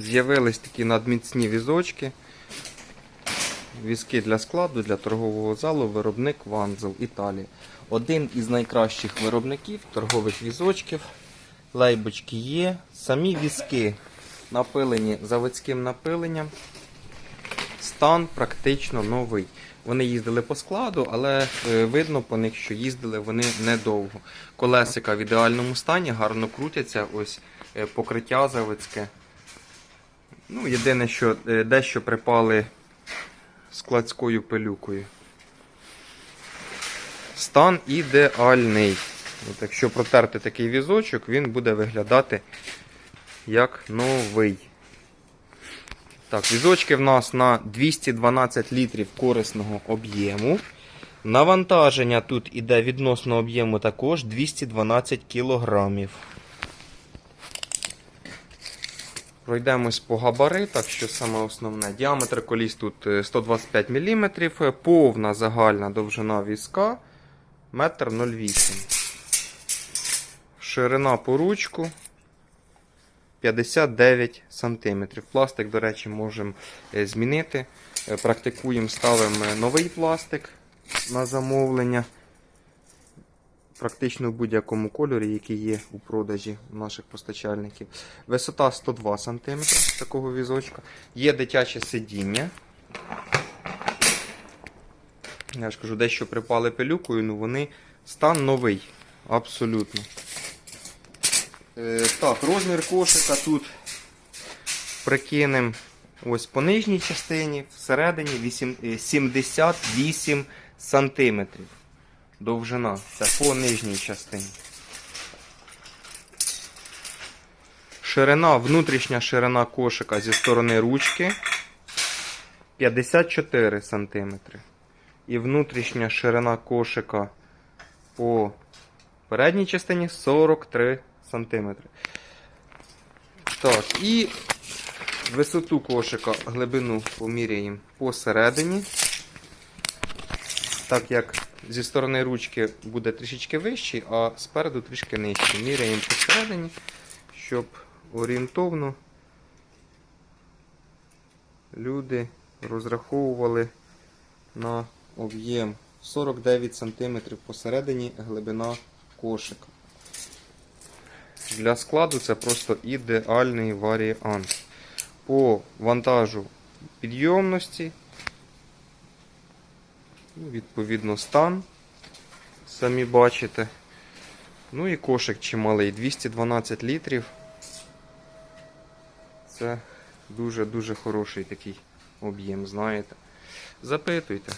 з'явились такі надміцні візочки. Візки для складу, для торгового залу, виробник Ванзел, Італія. Один із найкращих виробників торгових візочків. Лейбочки є. Самі візки напилені заводським напиленням. Стан практично новий. Вони їздили по складу, але е, видно по них, що їздили вони недовго. Колесика в ідеальному стані, гарно крутяться, ось е, покриття заводське. Ну, єдине, що е, дещо припали складською пилюкою. Стан ідеальний. От якщо протерти такий візочок, він буде виглядати як новий. Так, візочки в нас на 212 літрів корисного об'єму. Навантаження тут іде відносно об'єму також 212 кілограмів. Пройдемось по габаритах, що саме основне. Діаметр коліс тут е, 125 мм, повна загальна довжина візка 1,08 м. Ширина по ручку 59 см. Пластик, до речі, можемо е, змінити. Е, Практикуємо, ставимо новий пластик на замовлення. Практично в будь-якому кольорі, який є у продажі у наших постачальників. Висота 102 см такого візочка. Є дитяче сидіння. Я ж кажу, дещо припали пилюкою, ну вони стан новий. Абсолютно. Е, так, розмір кошика тут прикинемо ось по нижній частині, всередині вісім- е, 78 сантиметрів. Довжина. Це по нижній частині. Ширина, внутрішня ширина кошика зі сторони ручки 54 см. І внутрішня ширина кошика по передній частині 43 см. Так, і висоту кошика глибину поміряємо посередині. Так як зі сторони ручки буде трішечки вищий, а спереду трішки нижчий. Міряємо посередині, щоб орієнтовно люди розраховували на об'єм 49 см посередині глибина кошика. Для складу це просто ідеальний варіант. По вантажу підйомності, ну, відповідно, стан, самі бачите. Ну і кошик чималий, 212 літрів. Це дуже-дуже хороший такий об'єм, знаєте. Запитуйте.